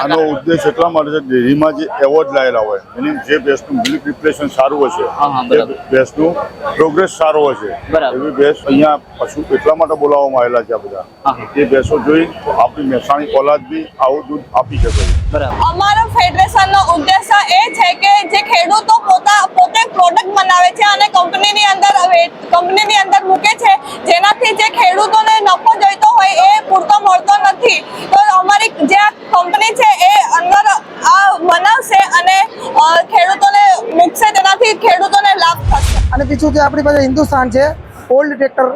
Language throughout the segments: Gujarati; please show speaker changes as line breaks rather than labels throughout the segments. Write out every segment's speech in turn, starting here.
આના
ઉદ્દેશ એટલા માટે છે ડેરીમાં જે એવોર્ડ લાયેલા હોય એની જે ભેંસનું મિલ્ક રિપ્લેશન સારું હશે ભેંસનું પ્રોગ્રેસ સારો હશે. એવી ભેંસ અહીંયા પશુ એટલા માટે બોલાવવામાં આવેલા છે આ બધા. એ ભેંસો જોઈ તો આપણી મહેસાણી કોલાજ બી આવું દૂધ આપી શકે છે
અમારો ફેડરેશનનો ઉદ્દેશ્ય એ છે કે જે ખેડૂતો પોતા પોતે પ્રોડક્ટ બનાવે છે અને કંપનીની અંદર કંપનીની અંદર મૂકે છે જેનાથી જે ખેડૂતોને નફો જોઈતો હોય એ પૂરતો મળતો નથી. તો અમારી જે આ કંપની છે એ અંદર આ બનાવશે અને ખેડૂતોને મૂકશે તેનાથી ખેડૂતોને લાભ થશે.
અને બીજું કે આપણી પાસે હિન્દુસ્તાન છે ઓલ્ડ ટ્રેક્ટર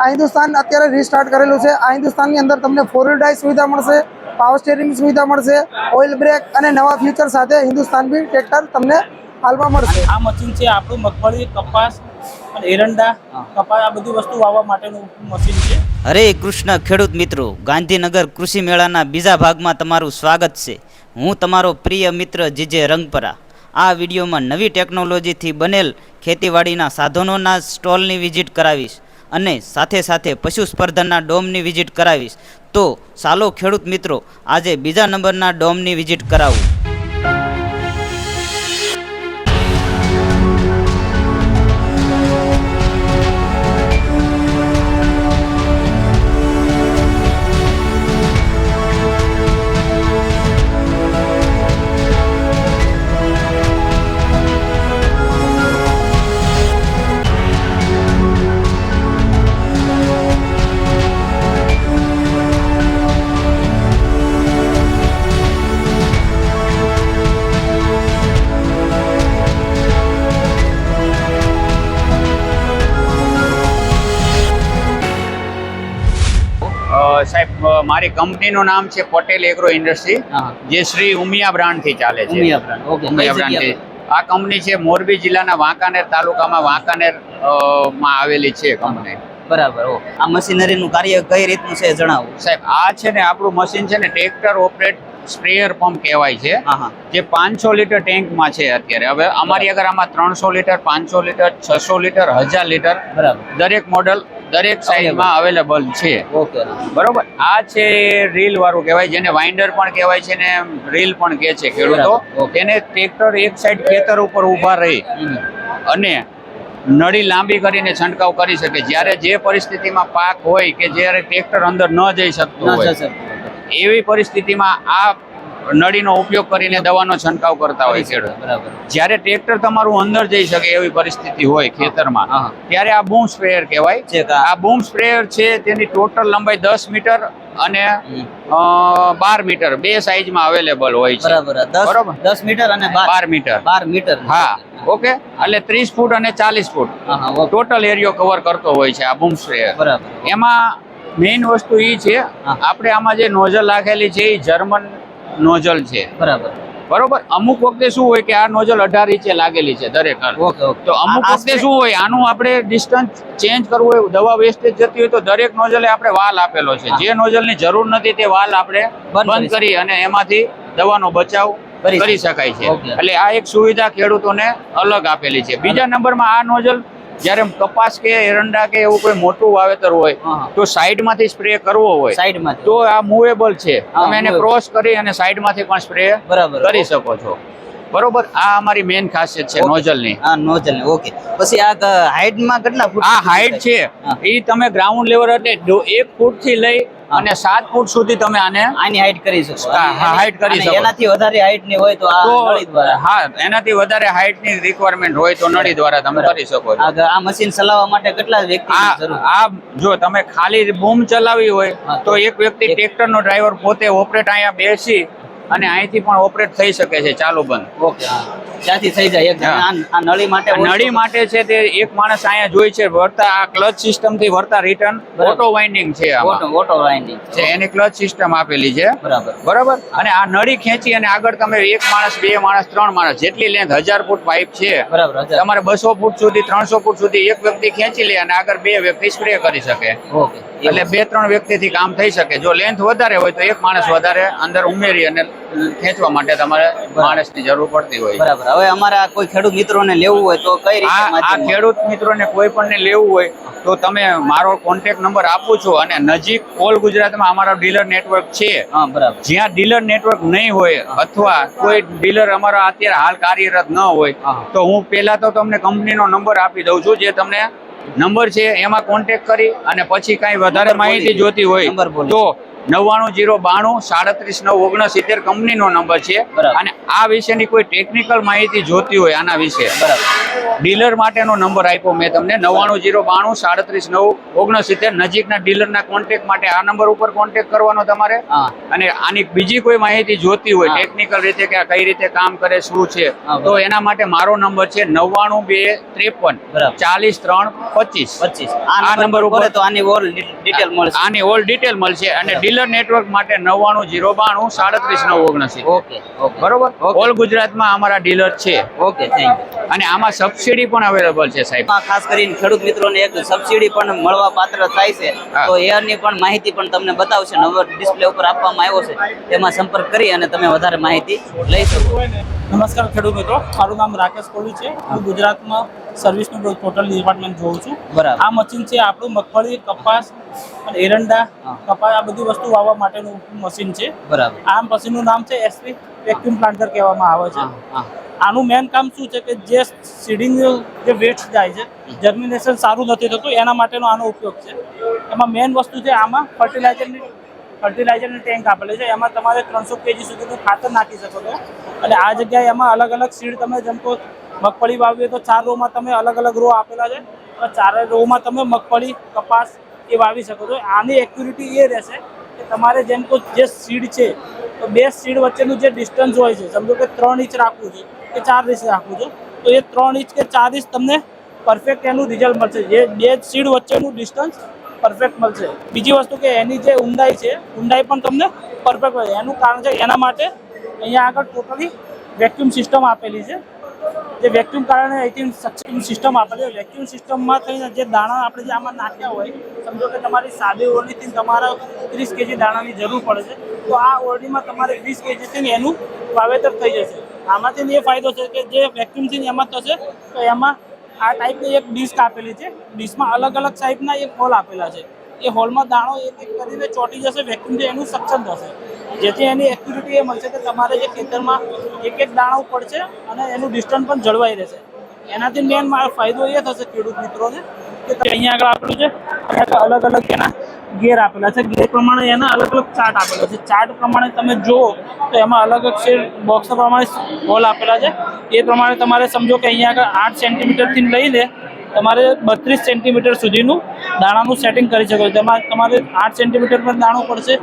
આ હિન્દુસ્તાન અત્યારે રીસ્ટાર્ટ કરેલું છે. આ હિન્દુસ્તાનની અંદર તમને ફોર વ્હીલ ડ્રાઈવ સુવિધા મળશે. પાવર સ્ટેરિંગની સુવિધા મળશે ઓઇલ બ્રેક અને નવા ફ્યુચર સાથે હિન્દુસ્તાન બી ટ્રેક્ટર તમને હાલમાં મળશે.
આ મશીન છે આપણું મગફળી કપાસ એરંડા. કપાસ આ બધી વસ્તુ વાવવા માટેનું મશીન છે.
હરે કૃષ્ણ ખેડૂત મિત્રો ગાંધીનગર કૃષિ મેળાના બીજા ભાગમાં તમારું સ્વાગત છે. હું તમારો પ્રિય મિત્ર જીજે રંગપરા. આ વિડીયોમાં નવી ટેકનોલોજીથી બનેલ ખેતીવાડીના સાધનોના સ્ટોલની વિઝિટ કરાવીશ અને સાથે સાથે પશુ સ્પર્ધાના ડોમની વિઝિટ કરાવીશ. તો ચાલો ખેડૂત મિત્રો આજે બીજા નંબરના ડોમની વિઝિટ કરાવું.
સાહેબ અ, મારી કંપનીનું નામ છે પટેલ એગ્રો ઇન્ડસ્ટ્રી જે શ્રી ઉમિયા બ્રાન્ડથી ચાલે છે.
ઉમિયા.
ઉમિયા. આ કંપની છે મોરબી જિલ્લાના વાંકાનેર તાલુકામાં વાંકાનેરમાં આવેલી છે કંપની.
બરાબર આ મશીનરીનું કાર્ય કઈ રીતનું છે જણાવો?
સાહેબ આ છે ને આપણું મશીન છે ને ટ્રેક્ટર ઓપરેટ સ્પ્રેયર પંપ કહેવાય છે. જે પાંચસો લીટર ટેન્કમાં છે અત્યારે. હવે અમારી આગળ આમાં ત્રણસો લીટર પાંચસો લીટર છસો લીટર હજાર લીટર
બરાબર.
દરેક મોડલ દરેક સાઈડમાં અવેલેબલ છે.
ઓકે
બરોબર? આ છે રીલ વાળું કહેવાય જેને વાઇન્ડર પણ કહેવાય છે ને રીલ પણ કહે છે ખેડૂતો. તેને ટ્રેક્ટર એક સાઈડ ખેતર ઉપર ઊભા રહી અને નળી લાંબી કરીને છંટકાવ કરી શકે. જ્યારે જે પરિસ્થિતિમાં પાક હોય કે જ્યારે ટ્રેક્ટર અંદર ન જઈ શકતું હોય એવી પરિસ્થિતિમાં આ નળીનો ઉપયોગ કરીને દવાનો છંટકાવ કરતા હોય
બરાબર.
જ્યારે ટ્રેક્ટર તમારું અંદર જઈ શકે એવી પરિસ્થિતિ હોય ખેતરમાં. ત્યારે આ બૂમ સ્પ્રેયર કહેવાય.
છે આ-
બૂમ સ્પ્રેયર છે તેની ટોટલ લંબાઈ દસ મીટર અને બાર મીટર બે સાઈઝમાં અવેલેબલ હોય છે.
બરાબર દસ મીટર અને બાર.
મીટર.
બાર મીટર.
હા ઓકે? એટલે ત્રીસ ફૂટ અને ચાલીસ ફૂટ. ટોટલ એરિયો કવર કરતો હોય છે આ બૂમ સ્પ્રેયર.
બરાબર.
એમાં મેઇન વસ્તુ એ છે આપણે આમાં જે નોઝલ રાખેલી છે એ જર્મન નોઝલ છે.
બરાબર.
બરોબર? અમુક વખતે શું હોય કે આ નોઝલ અઢાર ઇંચે લાગેલી છે દરેક તો અમુક વખતે શું હોય આનું આપણે ડિસ્ટન્સ ચેન્જ કરવું હોય દવા વેસ્ટેજ જતી હોય તો દરેક નોઝલે આપણે વાલ આપેલો છે. જે નોઝલની જરૂર નથી તે વાલ આપણે
બંધ
કરી અને એમાંથી દવાનો બચાવ
કરી
કરી શકાય. છે. એટલે આ એક સુવિધા ખેડૂતોને અલગ આપેલી છે. બીજા નંબરમાં આ નોઝલ જ્યારે કપાસ કે એરંડા કે એવું કોઈ મોટું વાવેતર હોય. તો સાઈડમાંથી સ્પ્રે કરવો હોય.
સાઈડમાં
તો આ મૂવેબલ છે. તમે એને ક્રોસ કરી અને સાઈડમાંથી પણ સ્પ્રે
બરાબર.
કરી શકો છો. બરોબર? આ અમારી મેઇન ખાસિયત છે. નોઝલની.
હા નોઝલ ઓકે. પછી આ હાઈટમાં કેટલા ફૂટ
આ હાઈટ છે. એ તમે ગ્રાઉન્ડ લેવલ એટલે એક ફૂટથી લઈ. અને સાત ફૂટ સુધી તમે આને
આની હાઈટ કરી શકો.
હા,
અને
હા,
એની-
height કરી શકો.
એનાથી વધારે હાઈટની હોય તો નળી દ્વારા.
હા એનાથી વધારે હાઈટની રિક્વાયરમેન્ટ હોય તો નળી દ્વારા તમે કરી શકો છો.
આ મશીન ચલાવવા માટે કેટલા વ્યક્તિ
આ જો તમે ખાલી બૂમ ચલાવી હોય તો એક વ્યક્તિ ટ્રેક્ટર નો ડ્રાઈવર પોતે ઓપરેટ અહીંયા બેસી અને અહીંથી પણ ઓપરેટ થઈ શકે છે ચાલુ બંધ.
ઓકે ત્યાંથી થઈ જાય. એક આ આ નળી માટે
નળી માટે છે તે એક માણસ અહીંયા જોઈ છે વળતા આ ક્લચ સિસ્ટમથી વળતા રિટર્ન ઓટો વાઇન્ડિંગ છે
ઓટો ઓટો વાઇન્ડિંગ
છે. એની ક્લચ સિસ્ટમ આપેલી છે.
બરાબર.
બરાબર? અને આ નળી ખેંચી અને આગળ તમે એક માણસ બે માણસ ત્રણ માણસ જેટલી લેન્થ હજાર ફૂટ પાઇપ છે.
બરાબર
તમારે બસો ફૂટ સુધી ત્રણસો ફૂટ સુધી એક વ્યક્તિ ખેંચી લે અને આગળ બે વ્યક્તિ સ્પ્રે કરી શકે.
ઓકે.
એટલે બે ત્રણ વ્યક્તિથી કામ થઈ શકે. જો લેન્થ વધારે હોય તો એક માણસ વધારે અંદર ઉમેરી અને ખેંચવા માટે તમારે માણસની જરૂર પડતી હોય.
બરાબર. હવે અમારા કોઈ ખેડૂત મિત્રોને લેવું હોય તો કઈ રીતે
આ ખેડૂત મિત્રોને કોઈ પણ લેવું હોય તો તમે મારો કોન્ટેક્ટ નંબર આપું છું અને નજીક ઓલ ગુજરાતમાં અમારો ડીલર નેટવર્ક છે.
હા બરાબર.
જ્યાં ડીલર નેટવર્ક નહીં હોય અથવા કોઈ ડીલર અમારો અત્યારે હાલ કાર્યરત ન હોય તો હું પહેલા તો તમને કંપનીનો નંબર આપી દઉં છું જે તમને નંબર છે એમાં કોન્ટેક્ટ કરી અને પછી કાંઈ વધારે માહિતી. જોતી હોય તો નવ્વાણું જીરો બાણું સાડત્રીસ નવ ઓગણસિત્તેર કંપનીનો નંબર છે. અને આ વિશેની કોઈ ટેકનિકલ માહિતી જોતી હોય આના વિશે. ડીલર માટેનો નંબર આપ્યો મેં તમને. નવ્વાણું જીરો બાણું સાડત્રીસ નવ ઓગણસિત્તેર નજીકના ડીલરના કોન્ટેક્ટ માટે આ નંબર ઉપર કોન્ટેક કરવાનો તમારે. અને આની બીજી કોઈ માહિતી જોતી હોય ટેકનિકલ રીતે કે આ કઈ રીતે કામ કરે શું છે તો એના માટે મારો નંબર છે નવ્વાણું બે ત્રેપન ચાલીસ ત્રણ પચીસ.
પચીસ.
આ નંબર ઉપર-
ઉપર તો આની ઓલ ડિટેલ મળશે.
આની ઓલ ડિટેલ મળશે. અને ડીલર નેટવર્ક માટે નવ્વાણું જીરો બાણું સાડત્રીસ નવ ઓગણસી.
ઓકે
બરોબર? ઓલ ગુજરાતમાં અમારા ડીલર છે.
ઓકે થેન્ક યુ
અને આમાં સબસિડી પણ અવેલેબલ છે સાહેબ.
ખાસ કરીને ખેડૂત મિત્રોને એક સબસિડી પણ મળવા પાત્ર થાય છે. તો એની પણ માહિતી પણ તમને બતાવશે. નવો ડિસ્પ્લે ઉપર આપવામાં આવ્યો છે. તેમાં સંપર્ક કરી અને તમે વધારે માહિતી લઈ શકો.
નમસ્કાર ખેડૂત મિત્રો. મારું નામ રાકેશ કોહલી છે. હું ગુજરાતમાં સર્વિસનું ટોટલ ડિપાર્ટમેન્ટ જોઉં છું.
બરાબર.
આ મશીન છે આપણું મગફળી કપાસ અને એરંડા. કપાસ આ બધી વસ્તુ વાવવા માટેનું મશીન છે.
બરાબર.
આ મશીનનું નામ છે એસપી વેક્યુમ પ્લાન્ટર કહેવામાં આવે છે. આનું મેન કામ શું છે કે જે સીડિંગ જે વેસ્ટ જાય છે જર્મિનેશન સારું નથી થતું એના માટેનો આનો ઉપયોગ છે. એમાં મેન વસ્તુ છે આમાં ફર્ટિલાઇઝરની ફર્ટિલાઇઝરની ટેન્ક આપેલું છે. એમાં તમારે ત્રણસો કેજી સુધીનું ખાતર નાખી શકો છો. અને આ જગ્યાએ એમાં અલગ અલગ સીડ તમે જેમ કે મગફળી વાવીએ તો ચાર રોમાં તમે અલગ અલગ રો આપેલા છે. અને ચારે રોમાં તમે મગફળી, કપાસ એ વાવી શકો છો. આની એક્યુરિટી એ રહેશે કે તમારે જેમ કે જે સીડ છે, તો બે સીડ વચ્ચેનું જે ડિસ્ટન્સ હોય છે, સમજો કે ત્રણ ઇંચ રાખવું છે કે ચાર ઇંચ રાખવું છે, તો એ ત્રણ ઇંચ કે ચાર ઇંચ તમને પરફેક્ટ એનું રિઝલ્ટ મળશે. જે બે સીડ વચ્ચેનું ડિસ્ટન્સ પરફેક્ટ મળશે. બીજી વસ્તુ કે એની જે ઊંડાઈ છે, ઊંડાઈ પણ તમને પરફેક્ટ મળશે એનું કારણ છે એના માટે અહીંયા આગળ ટોટલી વેક્યુમ સિસ્ટમ આપેલી છે. જે વેક્યુમ કારણે અહીંથી સક્ષમ સિસ્ટમ આપેલી છે વેક્યુમ સિસ્ટમમાં થઈને જે દાણા આપણે જે આમાં નાખ્યા હોય, સમજો કે તમારી સાદી ઓરડીથી તમારા ત્રીસ કેજી દાણાની જરૂર પડે છે. તો આ ઓરડીમાં તમારે વીસ ને એનું વાવેતર થઈ જશે. આમાંથી એ ફાયદો છે કે જે વેક્યુમથી એમાં થશે, તો એમાં આ ટાઈપની એક ડિસ્ક આપેલી છે. ડિશમાં અલગ અલગ ટાઈપના એક હોલ આપેલા છે. એ હોલમાં દાણો એક એક કરીને ચોંટી જશે વેક્યુમથી એનું સક્ષમ થશે. જેથી એની એક્યુરિટી એ મળશે. કે તમારે જે ખેતરમાં એક એક દાણો પડશે અને એનું ડિસ્ટન્સ પણ જળવાઈ રહેશે. એનાથી મેન ફાયદો એ થશે ખેડૂત મિત્રોને, કે અહીંયા આગળ આપેલું છે. અલગ અલગ એના ગેર આપેલા છે. ગેર પ્રમાણે એના અલગ અલગ ચાર્ટ આપેલા છે. ચાર્ટ પ્રમાણે તમે જુઓ તો એમાં અલગ અલગ શેર બોક્સ પ્રમાણે હોલ આપેલા છે. એ પ્રમાણે તમારે સમજો કે અહીંયા આગળ આઠ સેન્ટીમીટરથી લઈને તમારે બત્રીસ સેન્ટીમીટર સુધીનું દાણાનું સેટિંગ કરી શકો તેમાં તમારે આઠ સેન્ટીમીટર પર દાણો પડશે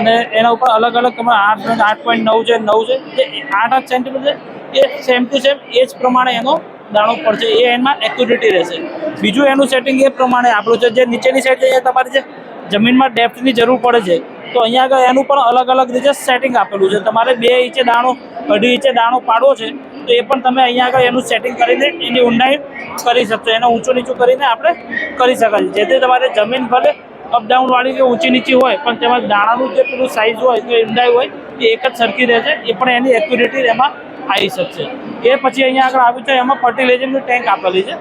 અને એના ઉપર અલગ અલગ તમારે આઠ આઠ પોઈન્ટ નવ છે નવ છે. જે આઠ આઠ સેન્ટીમીટર એ સેમ ટુ સેમ એ જ પ્રમાણે એનો દાણો પડશે. એ એમાં એક્યુરેટી રહેશે. બીજું એનું સેટિંગ એ પ્રમાણે આપણું છે. જે નીચેની સાઈડ છે, એ તમારી જે જમીનમાં ડેપ્થની જરૂર પડે છે, તો અહીંયા આગળ એનું પણ અલગ અલગ રીતે સેટિંગ આપેલું છે. તમારે બે ઇંચે દાણો, અઢી ઇંચે દાણો પાડવો છે, તો એ પણ તમે અહીંયા આગળ એનું સેટિંગ કરીને એની ઊંડાઈ કરી શકશો. એને ઊંચું નીચું કરીને આપણે કરી શકાય જેથી તમારે જમીન ભલે અપડાઉનવાળી કે ઊંચી નીચી હોય, પણ તેમાં દાણાનું જે પેલું સાઇઝ હોય કે ઊંડાઈ હોય, એ એક જ સરખી રહેશે એ પણ એની એક્યુરેટી એમાં આવી શકશે. એ પછી અહીંયા આગળ આવ્યું છે, એમાં ફર્ટિલાઇઝરનું ટેન્ક આપેલી છે.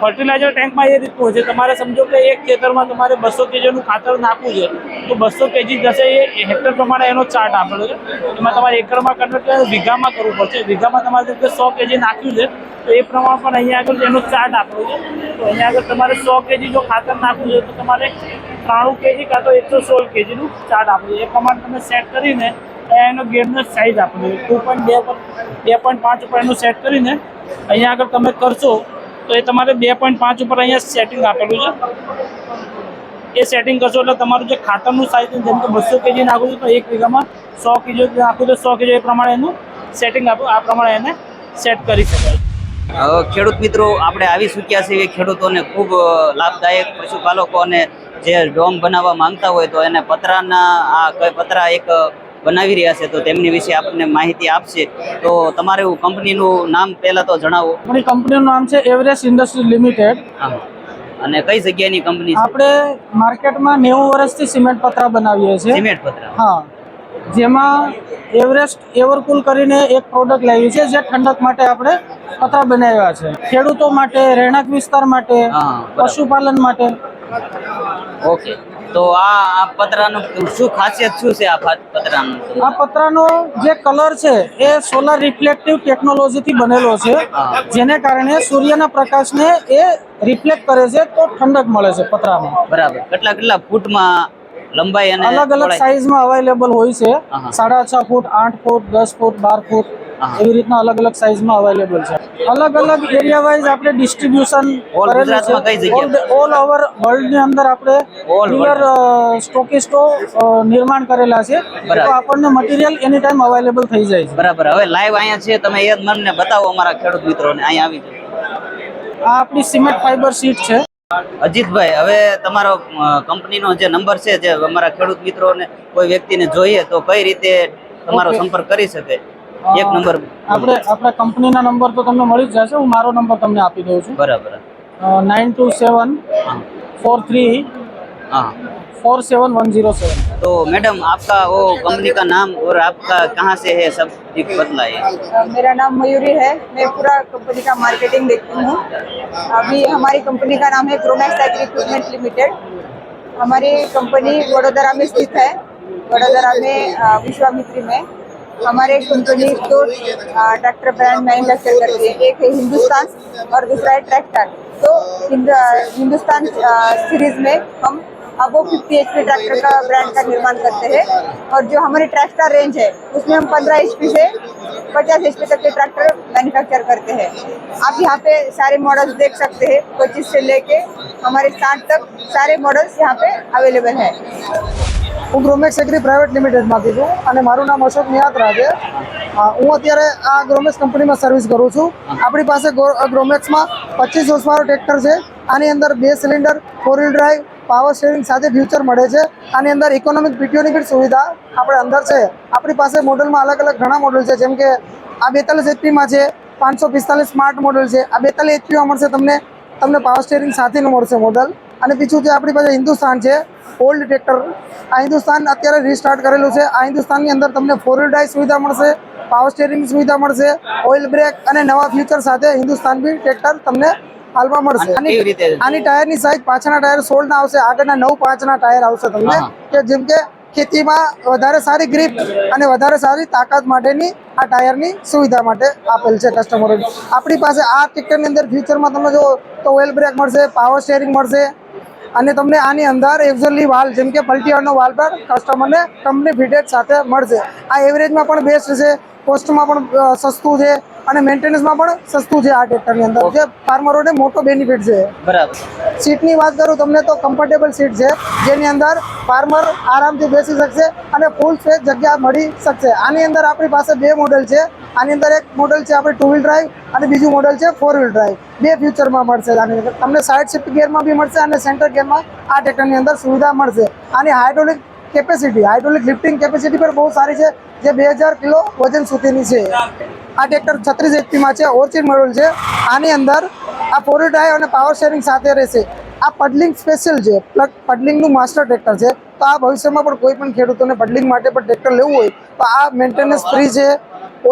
ફર્ટિલાઇઝર ટેન્કમાં એ રીતનું છે. તમારે સમજો કે એક ખેતરમાં તમારે બસો કેજીનું ખાતર નાખવું છે, તો બસો કેજી જશે એ હેક્ટર પ્રમાણે એનો ચાર્ટ આપેલો છે. એમાં તમારે એકરમાં કન્વર્ટ વીઘામાં કરવું પડશે. વીઘામાં તમારે સો કેજી નાખ્યું છે, તો એ પ્રમાણે પણ અહીંયા આગળ એનો ચાર્ટ આપેલો છે. તો અહીંયા આગળ તમારે સો કેજી જો ખાતર નાખવું છે, તો તમારે ત્રાણું કેજી કાં તો એકસો સોળ કેજીનું ચાર્ટ આપેલું છે. એ પ્રમાણે તમે સેટ કરીને એનો ગેરનો સાઇઝ આપેલો છે. ટુ પોઈન્ટ બે પર, બે પોઈન્ટ પાંચ ઉપર એનું સેટ કરીને અહીંયા આગળ તમે કરશો તો એ તમારે બે પોઈન્ટ પાંચ ઉપર અહીંયા સેટિંગ આપેલું છે. એ સેટિંગ કરશો એટલે તમારું જે ખાતરનું સાઇઝ જેમ કે બસો કેજી નાખું છું, તો એક વીઘામાં સો કેજી નાખું તો સો કેજી એ પ્રમાણે એનું સેટિંગ આપ્યું આ પ્રમાણે એને સેટ કરી શકાય.
ખેડૂત મિત્રો, આપણે આવી ચૂક્યા છીએ ખેડૂતોને ખૂબ લાભદાયક લાભદાયક પશુપાલકોને જે ડોમ બનાવવા માંગતા હોય તો એને પતરાના, આ પતરા એક બનાવી રહ્યા છે તો તેમની વિશે આપણને માહિતી આપશે. તો તમારું કંપનીનું નામ પહેલા તો જણાવો.
આપણી કંપનીનું નામ છે એવરેસ્ટ ઇન્ડસ્ટ્રી લિમિટેડ
અને કઈ જગ્યાની કંપની
આપણે માર્કેટમાં નેવું વર્ષથી સિમેન્ટ પતરા બનાવીએ છીએ.
સિમેન્ટ પતરા.
હા. જેમાં એવરેસ્ટ એવરકુલ કરીને એક પ્રોડક્ટ લાવી છે જે ઠંડક માટે આપણે પતરા બનાવ્યા છે. ખેડૂતો માટે રહેણાંક વિસ્તાર માટે પશુપાલન માટે.
ઓકે. તો આ આ પતરાનું શું ખાસિયત શું છે આ પતરાનું?
આ પતરાનો જે કલર છે એ સોલાર રિફ્લેક્ટિવ ટેકનોલોજીથી બનેલો છે. જેને કારણે સૂર્યના પ્રકાશને એ રિફ્લેક્ટ કરે છે તો ઠંડક મળે છે પતરામાં.
બરાબર. કેટલા કેટલા ફૂટમાં લંબાઈ અને
અલગ અલગ સાઈઝમાં અવેલેબલ હોય છે. સાડા છ ફૂટ આઠ ફૂટ દસ ફૂટ બાર ફૂટ. એવી રીતના અલગ અલગ સાઇઝમાં અવેલેબલ છે. અલગ અલગ એરિયા વાઇઝ આપણે ડિસ્ટ્રીબ્યુશન? ઓલ ઓવર વર્લ્ડની અંદર આપણે ક્લિયર સ્ટોકિસ્ટો નિર્માણ કરેલા છે. તો આપણને મટીરિયલ એની ટાઈમ અવેલેબલ થઈ જાય છે.
બરાબર. હવે લાઈવ અહીંયા છે તમે એ મને બતાવો અમારા ખેડૂત મિત્રોને અહીંયા આવી જાય
આ આપણી સિમેન્ટ ફાઈબર શીટ છે.
અજીતભાઈ હવે તમારો કંપનીનો જે નંબર છે જે અમારા ખેડૂત મિત્રોને કોઈ વ્યક્તિને જોઈએ તો કઈ રીતે તમારો સંપર્ક કરી શકે? એક નંબર
આપણે આપણા કંપનીના નંબર તો તમને મળી જ જશે હું મારો નંબર તમને આપી દઉં છું
બરાબર
નાઇન ટુ સેવન
हाँ
फोर थ्री
हाँ
four seven one zero seven
तो मैडम आपका वो कंपनी का नाम और आपका कहाँ से है सब एक बतलाइए
अ, मेरा नाम मयूरी है मैं पूरा कंपनी का मार्केटिंग देखती हूँ अभी हमारी कंपनी का नाम है ग्रोमैक्स एग्री इक्विपमेंट लिमिटेड हमारी कंपनी वडोदरा में स्थित है वडोदरा में अ, विश्वामित्री में हमारे कंपनी दो अ, ट्रैक्टर ब्रांड मैन्युफैक्चर करती है एक है हिंदुस्तान और दूसरा है ट्रैक्टर तो हिंद- अ, हिंदुस्तान अ, सीरीज में हम अब वो फिफ्टी एच पी ट्रैक्टर का ब्रांड का निर्माण करते हैं और जो हमारी ट्रैक्टर रेंज है उसमें हम पंद्रह एच पी से पचास एच पी तक के ट्रैक्टर मैन्युफैक्चर करते हैं आप यहाँ पे सारे मॉडल्स देख सकते हैं पच्चीस से लेके हमारे साठ तक सारे मॉडल्स यहाँ पे अवेलेबल है
હું ગ્રોમેક્સ એગ્રી પ્રાઇવેટ લિમિટેડમાંથી છું અને મારું નામ અશોક નિયાત્રા છે અ, હું અત્યારે આ ગ્રોમેક્સ કંપનીમાં સર્વિસ કરું છું આપણી પાસે ગો- ગ્રોમેક્સમાં પચીસ હોર્સપાવર ટ્રેક્ટર છે આની અંદર બે cylinder four wheel drive power steering સાથે ફ્યુચર મળે છે. આની અંદર ઇકોનોમિક પીટીઓની બી સુવિધા આપણે અંદર છે. આપણી પાસે મોડલમાં અલગ અલગ ઘણા મોડલ છે. જેમ કે આ બેતાલીસ એચપીમાં છે, પાંચસો પિસ્તાલીસ સ્માર્ટ મોડલ છે. આ બેતાલીસ એચપીમાં મળશે તમને તમને પાવર સ્ટેરિંગ સાથેનું મળશે મોડલ અને બીજું જે આપણી પાસે હિન્દુસ્તાન છે ઓલ્ડ ટ્રેક્ટર આ હિન્દુસ્તાન અત્યારે રિસ્ટાર્ટ કરેલું છે. આ હિન્દુસ્તાનની અંદર તમને ફોર વ્હીલ ડ્રાઈવ સુવિધા મળશે પાવર સ્ટેરિંગ સુવિધા મળશે ઓઇલ બ્રેક અને નવા ફ્યુચર સાથે હિન્દુસ્તાન બી ટ્રેક્ટર તમને હાલમાં મળશે? આની ટાયરની સાઈઝ પાછળના ટાયર સોળ ના આવશે આગળના નવ પાંચના ટાયર આવશે તમને. કે જેમ કે ખેતીમાં વધારે સારી ગ્રીપ અને વધારે સારી તાકાત માટેની આ ટાયરની સુવિધા માટે આપેલ છે કસ્ટમરોને આપણી પાસે આ ટ્રેક્ટરની અંદર ફ્યુચરમાં તમે જો તો ઓઇલ બ્રેક મળશે પાવર સ્ટેરિંગ મળશે અને તમને આની અંદર એક્ઝોલી વાલ જેમ કે પલટીવાળનો વાલ પર કસ્ટમરને કંપની ફિટેડ સાથે મળશે. આ એવરેજમાં પણ બેસ્ટ છે કોસ્ટમાં પણ સસ્તું છે. અને મેન્ટેનન્સમાં પણ સસ્તું છે આ ટ્રેક્ટરની અંદર. જે ફાર્મરોને મોટો બેનિફિટ છે.
બરાબર.
સીટની વાત કરું તમને તો કમ્ફર્ટેબલ સીટ છે જેની અંદર ફાર્મર આરામથી બેસી શકશે અને ફૂલ સ્પેસ જગ્યા મળી શકશે. આની અંદર આપણી પાસે બે મોડલ છે. આની અંદર એક મોડલ છે આપણે ટુ વ્હીલ ડ્રાઈવ અને બીજું મોડલ છે ફોર વ્હીલ ડ્રાઈવ બે ફ્યુચરમાં મળશે આની અંદર. તમને સાઇડ શિફ્ટ ગિયરમાં બી મળશે અને સેન્ટર ગિયરમાં આ ટ્રેક્ટરની અંદર સુવિધા મળશે. આની hydraulic capacity hydraulic lifting capacity પણ બહુ સારી છે જે બે કિલો વજન સુધીની છે. આ ટ્રેક્ટર છત્રીસ એચપીમાં છે ઓર્ચિડ મોડલ છે. આની અંદર આ ફોર ડ્રાઈવ અને પાવર શેરિંગ સાથે રહેશે. આ પડલિંગ સ્પેશિયલ છે પ્લગ પડલિંગનું માસ્ટર ટ્રેક્ટર છે. તો આ ભવિષ્યમાં પણ કોઈ પણ ખેડૂતોને પડલિંગ માટે પણ ટ્રેક્ટર લેવું હોય તો આ મેન્ટેનન્સ ફ્રી છે.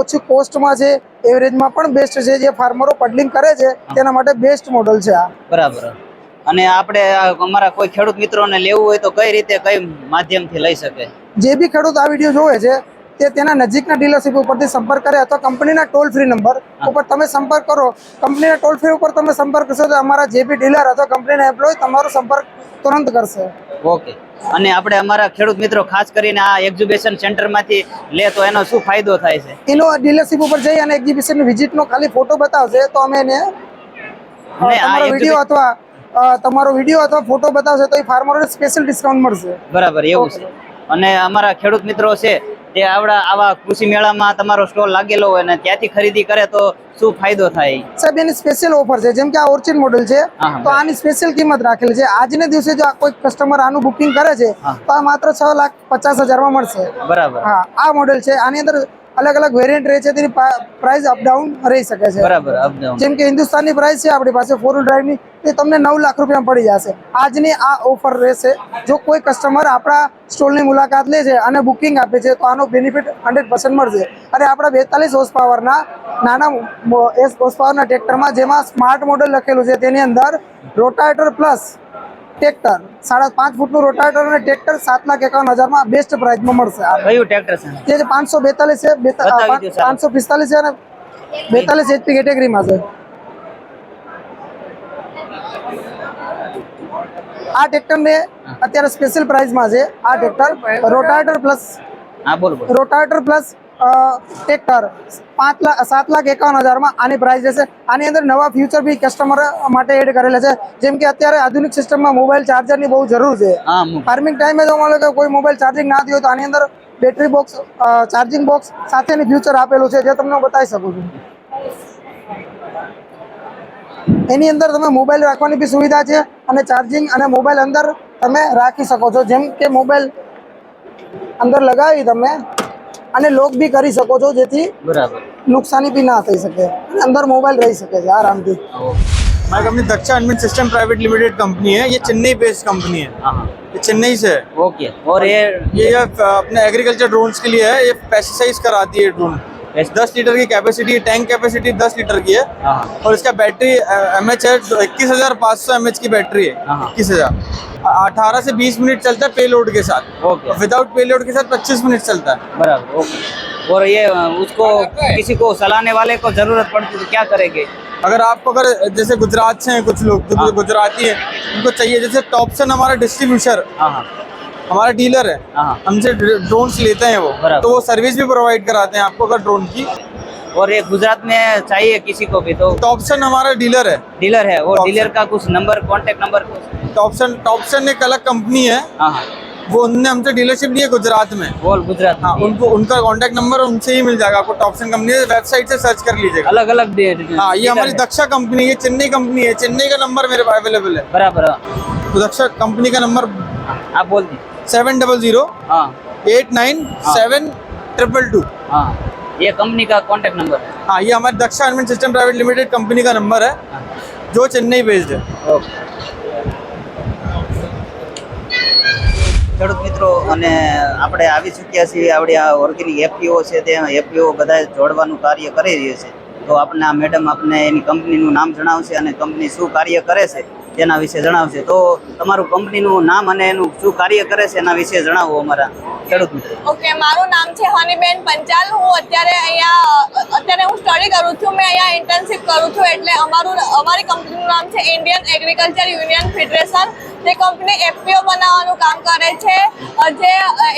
ઓછી કોસ્ટમાં છે એવરેજમાં પણ બેસ્ટ છે. જે ફાર્મરો પડલિંગ કરે છે તેના માટે બેસ્ટ મોડલ છે આ.
બરાબર. અને આપણે અમારા કોઈ ખેડૂત મિત્રોને લેવું હોય તો કઈ રીતે કઈ માધ્યમથી લઈ શકે?
જે બી ખેડૂત આ વીડિયો જોવે છે તે તેના નજીકના ડીલરશીપ ઉપરથી સંપર્ક કરે અથવા કંપનીના ટોલ ફ્રી નંબર ઉપર તમે સંપર્ક કરો. કંપનીના ટોલ ફ્રી ઉપર તમે સંપર્ક કરશો તો અમારા જે બી ડીલર અથવા કંપનીના એમ્પ્લોય તમારો સંપર્ક તુરંત કરશે.
ઓકે. અને આપણે અમારા ખેડૂત મિત્રો ખાસ કરીને આ એક્ઝિબિશન સેન્ટરમાંથી લે તો એનો શું ફાયદો થાય છે?
એનો ડીલરશીપ ઉપર જઈ અને એક્ઝિબિશન વિઝિટનો ખાલી ફોટો બતાવશે તો અમે એને તમારો વીડિયો અથવા તમારો વીડિયો અથવા ફોટો બતાવશે તો એ ફાર્મરોને સ્પેશિયલ ડિસ્કાઉન્ટ મળશે.
બરાબર એવું છે. અને અમારા ખેડૂત મિત્રો છે તે આવડા આવા કૃષિ મેળામાં તમારો સ્ટોલ લાગેલો હોય અને ત્યાંથી ખરીદી કરે તો શું ફાયદો થાય?
સાહેબ એની સ્પેશિયલ ઓફર છે. જેમ કે આ ઓર્ચિડ મોડલ છે તો આની સ્પેશિયલ કિંમત રાખેલી છે. આજને દિવસે જો આ કોઈ કસ્ટમર આનું બુકિંગ કરે છે તો આ માત્ર છ લાખ પચાસ હજારમાં મળશે.
બરાબર.
હા આ મોડેલ છે. આની અંદર અલગ અલગ વેરિયન્ટ રહે છે તેની પ્રાઇસ અપડાઉન રહી શકે છે.
બરાબર અપડાઉન
જેમ કે હિન્દુસ્તાનની પ્રાઇસ છે આપણી પાસે ફોર વ્હીલ ડ્રાઈવની તે તમને નવ લાખ રૂપિયા પડી જશે. આજની આ ઓફર રહેશે જો કોઈ કસ્ટમર આપણા સ્ટોલની મુલાકાત લે છે અને બુકિંગ આપે છે તો આનો બેનિફિટ હંડ્રેડ પર્સન્ટ મળશે. અને આપણા બેતાલીસ હોર્સ પાવરના નાના હોર્સ પાવરના ટ્રેક્ટરમાં જેમાં સ્માર્ટ મોડલ લખેલું છે તેની અંદર રોટાવેટર પ્લસ ટ્રેક્ટર. સાડા પાંચ ફૂટનું રોટાટર અને ટ્રેક્ટર સાત લાખ એકાવન હજારમાં બેસ્ટ પ્રાઇસમાં મળશે
કયું ટ્રેક્ટર છે?
જે પાંચસો બેતાલીસ છે. પાંચસો પિસ્તાલીસ છે અને બેતાલીસ એચપી કેટેગરીમાં છે. આ ટ્રેક્ટર ને અત્યારે સ્પેશિયલ પ્રાઇસમાં છે. આ ટ્રેક્ટર રોટાટર પ્લસ
હા બોલો બોલો.
પ્લસ ટ્રેક્ટર પાંચ લાખ સાત લાખ એકાવન હજારમાં આની પ્રાઇસ રહેશે. આની અંદર નવા ફ્યુચર બી કસ્ટમર માટે એડ કરેલા છે. જેમ કે અત્યારે આધુનિક સિસ્ટમમાં મોબાઈલ ચાર્જરની બહુ જરૂર છે. ફાર્મિંગ ટાઈમે જો મળે કે કોઈ મોબાઈલ ચાર્જિંગ ના થયું તો આની અંદર બેટરી બોક્સ ચાર્જિંગ બોક્સ સાથેની ફ્યુચર આપેલું છે. જે તમને બતાવી શકું છું. એની અંદર તમે મોબાઈલ રાખવાની બી સુવિધા છે અને ચાર્જિંગ અને મોબાઈલ અંદર તમે રાખી શકો છો. જેમ કે મોબાઈલ અંદર લગાવી તમે અને લોક બી કરી શકો છો જેથી
બરાબર
નુકસાની બી ના થઈ શકે અને અંદર મોબાઈલ રહી શકે છે આરામથી
हमारी company Daksha unmanned system private limited company है ये चेन्नई बेस्ड कंपनी है
हाँ हाँ
ये चेन्नई से है
ओके और ये
ये ये अपने एग्रीकल्चर ड्रोन्स के लिए है ये पेस्टिसाइड कराती है ड्रोन दस लीटर की कैपेसिटी टैंक कैपेसिटी दस लीटर की है
हाँ हाँ
और इसका बैटरी एम एच है इक्कीस हजार पाँच सौ एम एच की बैटरी है
हाँ।
इक्कीस हजार अठारह से बीस मिनट चलता है पे लोड के साथ।
ओके।
विदाउट पे लोड के साथ पच्चीस मिनट चलता है।
बराबर ओके। और ये उसको किसी को चलाने वाले को ज़रूरत पड़ती तो क्या करेंगे?
अगर आपको अगर जैसे गुजरात से हैं कुछ लोग जो
हाँ।
गुजराती हैं उनको चाहिए जैसे टॉपसन हमारा डिस्ट्रीब्यूटर
हाँ हाँ।
हमारा डीलर है
हाँ
हमसे ड्रोन्स लेते हैं वो तो वो सर्विस भी प्रोवाइड कराते हैं आपको अगर ड्रोन की।
और ये गुजरात में चाहिए किसी को भी तो
टॉपसन हमारा डीलर है।
डीलर है वो डीलर का कुछ number contact number
Topson Topson एक अलग कंपनी है।
हाँ।
वो उनने हमसे डीलरशिप ली है गुजरात में।
बोल गुजरात
हाँ उनको उनका कांटेक्ट नंबर उनसे ही मिल जाएगा आपको टॉपसन कंपनी वेबसाइट से सर्च कर लीजिएगा।
अलग अलग
हाँ ये हमारी दक्षा कंपनी है चेन्नई कंपनी है चेन्नई का नंबर मेरे पास अवेलेबल है।
बराबर।
तो दक्षा कंपनी का नंबर
आप बोल दी
seven double
zero
eight nine seven triple two
हाँ। ये कंपनी का कांटेक्ट नंबर है
हाँ ये हमारे Daksha unmanned system private limited company का नंबर है जो चेन्नई बेस्ड है
ઓકે ખેડૂત મિત્રો અને આપણે આવી ચૂક્યા છીએ આપણી આ ઓર્ગેનિક એફપીઓ છે તે એફપીઓ બધા જોડવાનું કાર્ય કરી રહી છે તો આપણે આ મેડમ આપને એની કંપનીનું નામ જણાવશે અને કંપની શું કાર્ય કરે છે તેના વિશે જણાવશે. તો તમારું કંપનીનું નામ અને એનું શું કાર્ય કરે છે એના વિશે જણાવો અમારા ખેડૂત મિત્રો.
ઓકે, મારું નામ છે હનીબેન પંચાલ. હું અત્યારે અહીંયા, અત્યારે હું સ્ટડી કરું છું. મેં અહીંયા ઇન્ટર્નશિપ કરું છું. એટલે અમારું, અમારી કંપનીનું નામ છે ઇન્ડિયન એગ્રીકલ્ચર યુનિયન ફેડરેશન જે કંપની એફપીઓ બનાવવાનું કામ કરે છે જે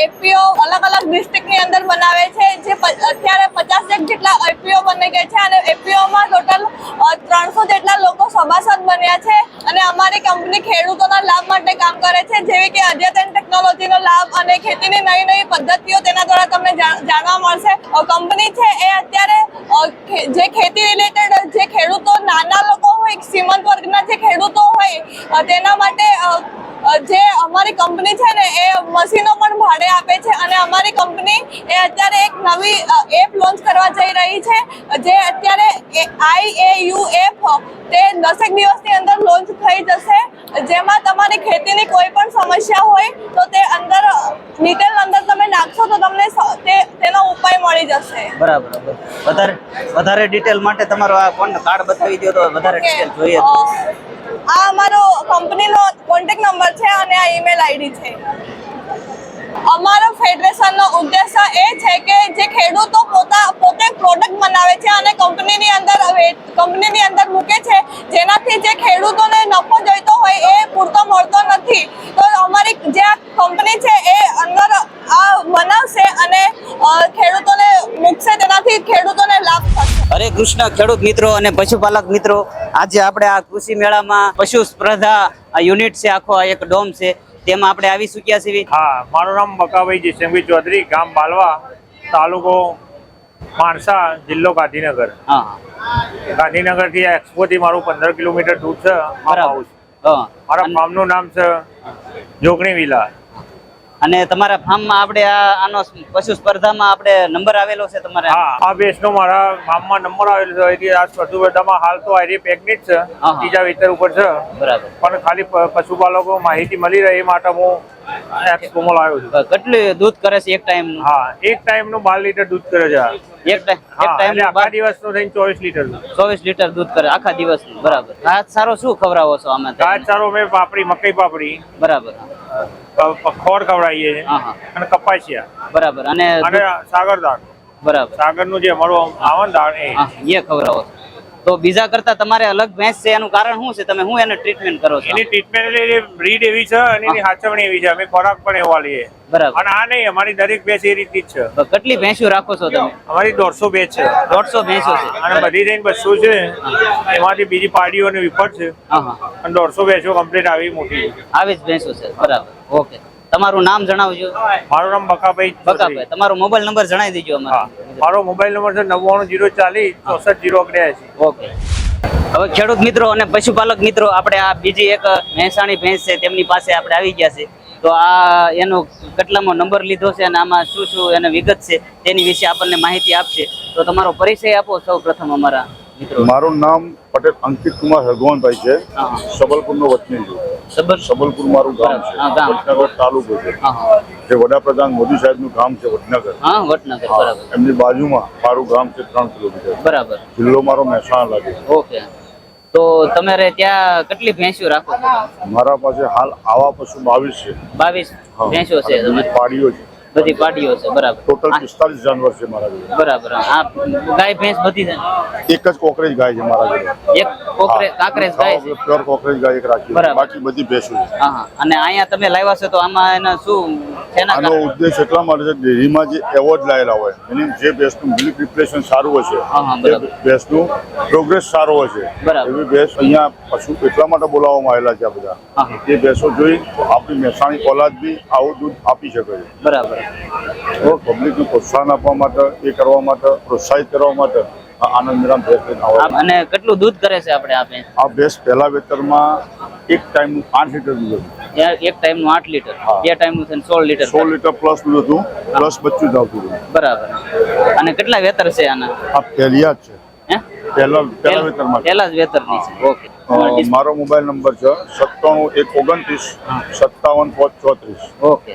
એફપીઓ અલગ અલગ ડિસ્ટ્રિક્ટની અંદર બનાવે છે, જે અત્યારે પચાસ એક જેટલા એફપીઓ બની ગયા છે અને એફપીઓમાં ટોટલ ત્રણસો જેટલા લોકો સભાસદ બન્યા છે અને અમારી કંપની ખેડૂતોના લાભ માટે કામ કરે છે, જેવી કે અદ્યતન ટેકનોલોજીનો લાભ અને ખેતીની નવી નવી પદ્ધતિઓ તેના દ્વારા તમને જાણવા મળશે. કંપની છે એ અત્યારે જે ખેતી રિલેટેડ જે ખેડૂતો નાના લોકો હોય સીમંત વર્ગના જે ખેડૂતો હોય તેના માટે જે અમારી કંપની છે ને એ મશીનો પણ ભાડે આપે છે અને અમારી કંપની એ અત્યારે એક નવી એપ લોન્ચ કરવા જઈ રહી છે જે અત્યારે આઈ એ યુ એપ તે દસેક દિવસની અંદર લોન્ચ થઈ જશે. જેમાં તમારી ખેતીની કોઈ પણ સમસ્યા હોય તો તે અંદર ડિટેલ અંદર તમે નાખશો તો તમને તે તેનો ઉપાય મળી જશે.
બરાબર બરાબર. વધારે વધારે ડિટેલ માટે તમારો આ કોણ કાર્ડ બતાવી દો તો વધારે ડિટેલ જોઈએ.
આ અમારો કંપનીનો કોન્ટેક્ટ નંબર છે અને આ ઈમેલ આઈડી છે. અમારો ફેડરેશનનો ઉદ્દેશ્ય એ છે કે જે ખેડૂતો પોતા પોતે પ્રોડક્ટ બનાવે છે અને કંપનીની અંદર કંપનીની અંદર મૂકે છે. જેનાથી જે ખેડૂતોને નફો જોઈતો હોય એ પૂરતો મળતો નથી. તો અમારી જે કંપની છે એ અંદર આ બનાવશે અને ખેડૂતોને મૂકશે. તેનાથી ખેડૂતોને લાભ થશે.
હરે કૃષ્ણ ખેડૂત મિત્રો અને પશુપાલક મિત્રો આજે આપણે આ કૃષિ મેળામાં પશુ સ્પર્ધા યુનિટ છે આખો આ એક ડોમ છે તેમાં આપણે આવી ચૂક્યા છીએ.
હા મારું નામ બકાભાઈ જયસિંહભાઈ ચૌધરી ગામ બાલવા તાલુકો માણસા જિલ્લો ગાંધીનગર.
હા.
ગાંધીનગરથી એક્સપોથી મારું પંદર કિલોમીટર દૂર છે મારા ફાર્મનું નામ છે જોગણી વિલા
અને તમારા ફાર્મમાં આપણે આનો પશુ સ્પર્ધામાં આપણે નંબર આવેલો છે તમારે?
હા આ બેસનો મારા ફાર્મમાં નંબર આવેલો છે. એટલે આ સ્પર્ધામાં હાલ તો આ પ્રેગ્નેટ છે. બીજા વિતર ઉપર છે.
બરાબર.
પણ ખાલી પશુપાલકો માહિતી મળી રહે એ માટે હું કોમલ આવ્યો છું.
કેટલું દૂધ કરે છે એક ટાઈમ
હા એક ટાઈમનું બાર લીટર દૂધ કરે છે.
એક ટાઈમ
આખા દિવસનું થઈને ચોવીસ લીટર
ચોવીસ લીટર દૂધ કરે આખા દિવસ બરાબર. ઘાસ સારો શું ખવડાવો છો અમે તમે?
સારો મેં પાપડી મકઈ પાપડી.
બરાબર.
ખોર ખવડાવીએ છીએ અને કપાસિયા.
બરાબર. અને
સાગર દાળ.
બરાબર.
સાગરનું જે મળો આવન દાળ એ
ખવડાવો છો. તો બીજા કરતા તમારે અલગ ભેંસ છે એનું કારણ શું છે? તમે શું એને ટ્રીટમેન્ટ કરો છો?
એની ટ્રીટમેન્ટ બ્રીડ એવી છે અને એની હાચવણી એવી છે. અમે ખોરાક પણ એવા લઈએ.
બરાબર.
અને આ નહીં અમારી દરેક ભેંસ એ રીતની જ છે.
કેટલી ભેંસો રાખો છો તમે?
અમારી દોઢસો ભેંસ છે.
દોઢસો ભેંસો છે.
અને બધી થઈને બસો છે. એમાંથી બીજી પાડીઓને વિફળ છે. અને દોઢસો ભેંસો કમ્પ્લીટ આવી મોટી.
આવી જ ભેંસો છે. બરાબર. ઓકે તમારું નામ જણાવજો.
મારું નામ બકાભાઈ
બકાભાઈ. તમારો મોબાઈલ નંબર જણાવી દેજો અમારે.
મારો મોબાઈલ નંબર છે નવ્વાણું જીરો ચાલીસ ચોસઠ જીરો અગ્યાસી.
ઓકે. હવે ખેડૂત મિત્રો અને પશુપાલક મિત્રો આપણે આ બીજી એક મહેસાણી ભેંસ છે તેમની પાસે આપણે આવી ગયા છે તો આ એનો કેટલામો નંબર લીધો છે અને આમાં શું શું એને વિગત છે તેની વિશે આપણને માહિતી આપશે. તો તમારો પરિચય આપો સૌ પ્રથમ અમારા મિત્રો.
મારું નામ પટેલ અંકિત કુમાર હરગોવનભાઈ છે.
હા
સબલપુરનો વતની છું. સબલપુર મારું ગામ છે. તાલુકો છે.
હા હા.
જે વડાપ્રધાન મોદી સાહેબનું ગામ છે વડનગર.
હા વટનગર બરાબર.
એમની બાજુમાં મારું ગામ છે ત્રણ કિલોમીટર.
બરાબર.
જિલ્લો મારો મહેસાણા લાગે
ઓકે. તો તમારે ત્યાં કેટલી ભેંસો રાખો?
મારા પાસે હાલ આવા પશુ બાવીસ છે.
બાવીસ
ભેંસીઓ
ભેંસો છે
પાડીઓ છે.
બધી પાડીઓ છે બરાબર.
ટોટલ
આ-
પિસ્તાલીસ જાનવર છે મારા જોડે
બરાબર આ ગાય ભેંસ બધી છે?
એક જ કોકરેજ ગાય છે મારા જોડે
એક કોકરે કાકરેજ ગાય છે?
પ્યોર કોકરેજ ગાય એક રાખી છે. બાકી બધી ભેંસો છે.
હા હા. અને અહીંયા તમે લાવ્યા છો તો આમાં એના શું શેના
આનો ઉદ્દેશ એટલા માટે છે ડેરીમાં જે એવોર્ડ લાયેલા હોય એની જે ભેંસનું મિલ્ક પ્રિપરેશન સારું હોય
છે.
ભેંસનું પ્રોગ્રેસ સારો હોય
બરાબર.
એવી ભેંસ અહીંયા પશુ એટલા માટે બોલાવવામાં આવેલા છે આ બધા. એ ભેંસો જોઈ તો આપણી મહેસાણી ઓલાદ બી આવું દૂધ આપી શકે છે.
બરાબર.
પબ્લિકને પ્રોત્સાહન આપવા માટે એ કરવા માટે પ્રોત્સાહિત કરવા માટે આનંદ નિરામ ભેંસ
અને કેટલું દૂધ કરે છે આપણે આપે?
આ ભેંસ પહેલા વેતરમાં એક ટાઈમનું આઠ લીટર દૂધ હતું.
એક ટાઈમનું આઠ લીટર. બે ટાઈમનું થઈને સોળ લીટર.
સોળ લીટર પ્લસ દૂધ હતું પ્લસ બચ્ચું જ આવતું હતું.
બરાબર. અને કેટલા વેતર છે આના?
આ પહેલિયા જ છે.
હે?
પહેલા પહેલા વેતરમાં
પહેલા જ વેતરની છે. ઓકે.
મારો મોબાઈલ નંબર છે સત્તાણું એક ઓગણત્રીસ સત્તાવન પાંચ ચોત્રીસ.
ઓકે.